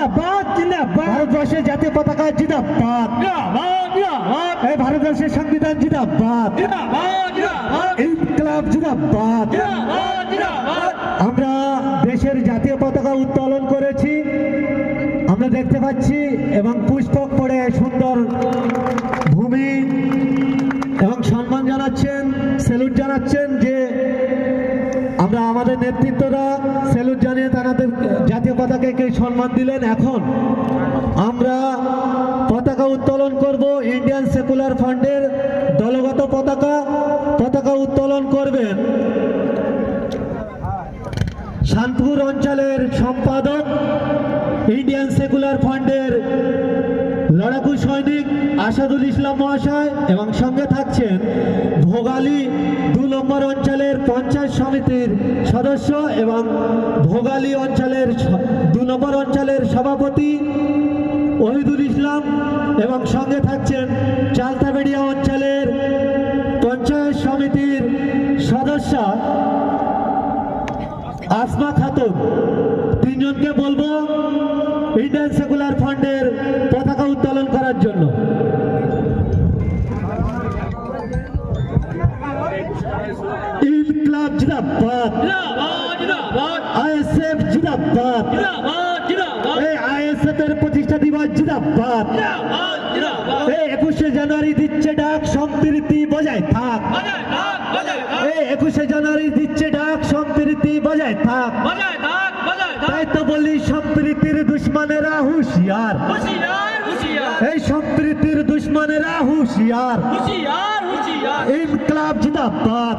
জিন্দাবাদ জিন্দাবাদ। ভারতবর্ষের জাতীয় পতাকা জিন্দাবাদ। এই ভারতবর্ষের সংবিধান জিন্দাবাদ। ইনকলাব জিন্দাবাদ। আমরা দেশের জাতীয় পতাকা উত্তোলন করেছি। আমরা দেখতে পাচ্ছি এবং পুষ্পক পড়ে সুন্দর ভূমি এবং সম্মান জানাচ্ছেন স্যালুট জানাচ্ছেন যে আমরা আমাদের নেতৃত্বরা স্যালুট জানিয়ে তাদের জাতীয় পতাকাকে সম্মান দিলেন এখন আমরা পতাকা উত্তোলন করব ইন্ডিয়ান সেকুলার ফান্ডের দলগত পতাকা। পতাকা উত্তোলন করবেন শান্তপুর অঞ্চলের সম্পাদক ইন্ডিয়ান সেকুলার ফান্ডের লড়াকু সৈনিক আসাদুল ইসলাম মহাশয় এবং সঙ্গে থাকছেন ভোগালী দু নম্বর অঞ্চলের পঞ্চায়েত সমিতির সদস্য এবং ভোগালী অঞ্চলের দু নম্বর অঞ্চলের সভাপতি ওহিদুল ইসলাম এবং সঙ্গে থাকছেন চালতাবেড়িয়া অঞ্চলের পঞ্চায়েত সমিতির সদস্য আসমা খাতুন। তিনজনকে বলব ইনকলাব জিন্দাবাদ আইএসএফ জিন্দাবাদ এই আইএসএফ এর প্রতিষ্ঠা দিবস জিন্দাবাদ এই একুশে জানুয়ারি দিচ্ছে ডাক সম্প্রীতি বজায় থাক। এই একুশে জানুয়ারি দিচ্ছে ডাক সম্প্রীতি বজায় থাক। তাই তো বলি সম্প্রীতির দুশ্মনেরা হুঁশিয়ার। এই সম্প্রীতির দুশ্মনেরা হুঁশিয়ার। ইনকলাব জিন্দাবাদ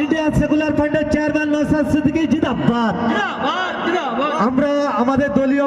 ইন্ডিয়ান সেকুলার ফান্ডের চেয়ারম্যান নসাদ সিদ্দিকী জিন্দাবাদ। আমরা আমাদের দলীয়